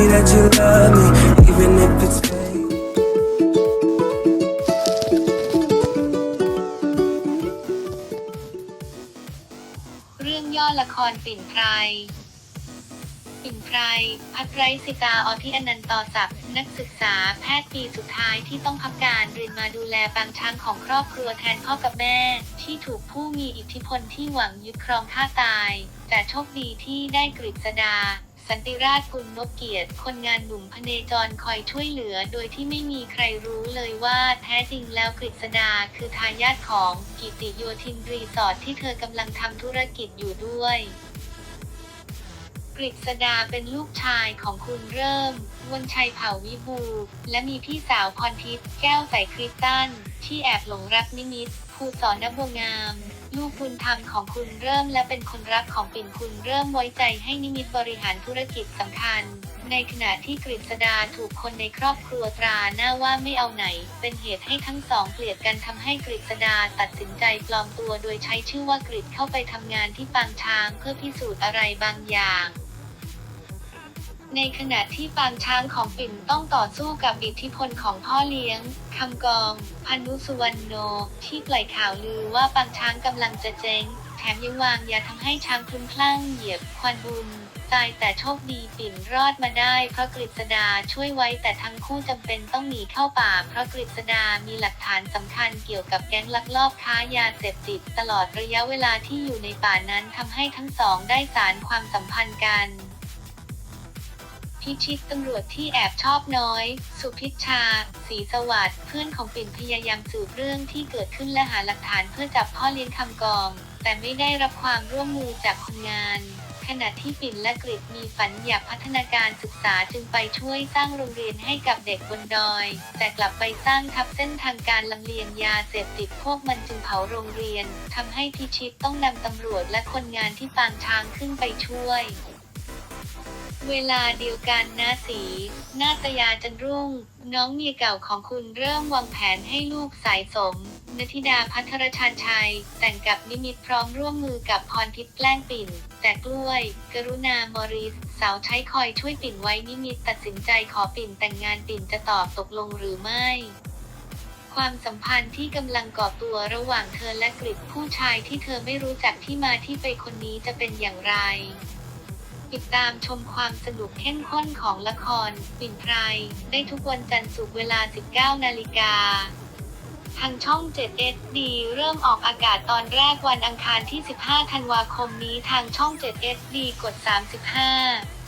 me that you love me, even if it's fake. เรื่องย่อละครปิ่นไพร ปิ่นไพร พัทไรสิกาอธิอนันตศักดิ์นักศึกษาแพทย์ปีสุดท้ายที่ต้องพักการเรียนมาดูแลปางช้างของครอบครัวแทนพ่อกับแม่ ที่ถูกผู้มีอิทธิพลที่หวังยึดครองฆ่าตาย แต่โชคดีที่ได้กฤษดา สันติราชกุลนกเกียรติ คนงานหนุ่มพเนจรคอยช่วยเหลือ โดยที่ไม่มีใครรู้เลยว่าแท้จริงแล้วกฤษดาคือทายาทของกิติโยธินรีสอร์ทที่เธอกำลังทำธุรกิจอยู่ด้วยกฤษดาเป็นลูกชายของคุณเริ่ม วนชัยเผ่าวิบู และมีพี่สาวพรทิพย์แก้วใสคริสตัน ที่แอบหลงรักนิมิตภูสอนนบัวงาม ลูกคุณธรรมของคุณเริ่มและเป็นคนรักของปิ่นคุณเริ่มไว้ใจให้นิมิตบริหารธุรกิจสำคัญ ในขณะที่กฤษดาถูกคนในครอบครัวตราหน้าว่าไม่เอาไหน เป็นเหตุให้ทั้งสองเกลียดกันทำให้กฤษดาตัดสินใจปลอมตัวโดยใช้ชื่อว่ากฤษเข้าไปทำงานที่ปางช้างเพื่อพิสูจน์อะไรบางอย่าง ในขณะที่ปางช้างของปิ่นต้องต่อสู้กับอิทธิพลของพ่อเลี้ยงคำกองพานุสุวรรณโน ที่ปล่อยข่าวลือว่าปางช้างกำลังจะเจ๊ง แถมยังวางยาทำให้ช้างคลุ้มคลั่งเหยียบควันบุญตายแต่โชคดีปิ่นรอดมาได้เพราะกฤษดาช่วยไว้แต่ทั้งคู่จำเป็นต้องหนีเข้าป่า เพราะกฤษดามีหลักฐานสำคัญเกี่ยวกับแก๊งลักลอบค้ายาเสพติด ตลอดระยะเวลาที่อยู่ในป่านั้นทำให้ทั้งสองได้สารความสัมพันธ์กัน พิชิตตำรวจที่แอบชอบน้อย สุพิชชาศรีสวัสดิ์เพื่อนของปิ่นพยายามสืบเรื่องที่เกิดขึ้นและหาหลักฐานเพื่อจับพ่อเลี้ยงคำกอง แต่ไม่ได้รับความร่วมมือจากคนงาน ขณะที่ปิ่นและกฤษมีฝันอยากพัฒนาการศึกษาจึงไปช่วยสร้างโรงเรียนให้กับเด็กบนดอย แต่กลับไปสร้างทับเส้นทางการลำเลียงยาเสพติดพวกมันจึงเผาโรงเรียนทำให้พิชิตต้องนำตำรวจและคนงานที่ปางช้างขึ้นไปช่วย เวลาเดียวกันนาสีนาตยาจันรุ่ง น้องเมียเก่าของคุณเริ่มวางแผนให้ลูกสายสมนธิดาพัทรชานชัย แต่งกับนิมิตพร้อมร่วมมือกับพรทิพย์แกล้งปิ่น แต่กล้วย กรุณามอริส สาวใช้คอยช่วยปิ่นไว้นิมิตตัดสินใจขอปิ่นแต่งงานปิ่นจะตอบตกลงหรือไม่ความสัมพันธ์ที่กำลังก่อตัวระหว่างเธอและกริดผู้ชายที่เธอไม่รู้จักที่มาที่ไปคนนี้จะเป็นอย่างไร ติดตามชมความสนุกเข้มข้นของละครปิ่นไพรได้ทุกวันจันทร์ศุกร์เวลา 19 นาฬิกา ทางช่อง7 SD เริ่มออกอากาศตอนแรกวันอังคารที่ 15 ธันวาคมนี้ทางช่อง7 SD กด 35